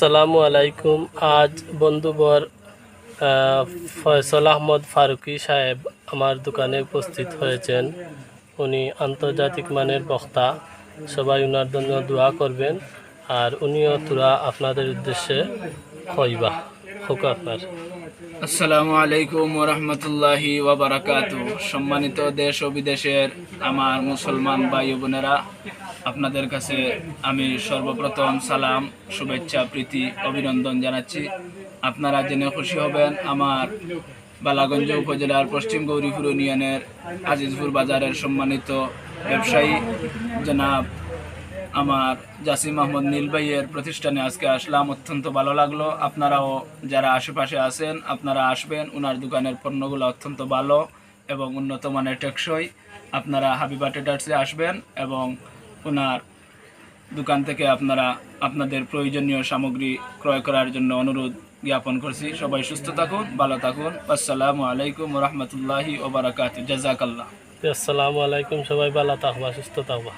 আসসালামু আলাইকুম। আজ বন্ধুবর ফয়সল আহমদ ফারুকি সাহেব আমার দোকানে উপস্থিত হয়েছেন। উনি আন্তর্জাতিক মানের বক্তা। সবাই উনার জন্য দোয়া করবেন। আর উনিও তোরা আপনাদের উদ্দেশ্যে কইবা আসসালামু আলাইকুম সম্মানিত দেশ ও বিদেশের আমার মুসলমান ভাই বোনেরা, আপনাদের কাছে আমি সর্বপ্রথম সালাম, শুভেচ্ছা, প্রীতি, অভিনন্দন জানাচ্ছি। আপনারা জেনে খুশি হবেন, আমার বালাগঞ্জ উপজেলার পশ্চিম গৌরীপুর ইউনিয়নের আজিজপুর বাজারের সম্মানিত ব্যবসায়ী জনাব আমার জাসিম আহমদ নীল ভাইয়ের প্রতিষ্ঠানে আজকে আসলাম। অত্যন্ত ভালো লাগল। আপনারাও যারা আশেপাশে আছেন, আপনারা আসবেন। ওনার দোকানের পণ্যগুলো অত্যন্ত ভালো এবং উন্নত মানের টেকসই। আপনারা হাবিবা ট্রেডার্সে আসবেন এবং ওনার দোকান থেকে আপনারা আপনাদের প্রয়োজনীয় সামগ্রী ক্রয় করার জন্য অনুরোধ জ্ঞাপন করছি। সবাই সুস্থ থাকুন, ভালো থাকুন। আসসালামু আলাইকুম রহমতুল্লাহি ওবরাকাত জাজাকাল্লাহ আসসালামু আলাইকুম, সবাই ভালো থাকবা, সুস্থ থাকবা।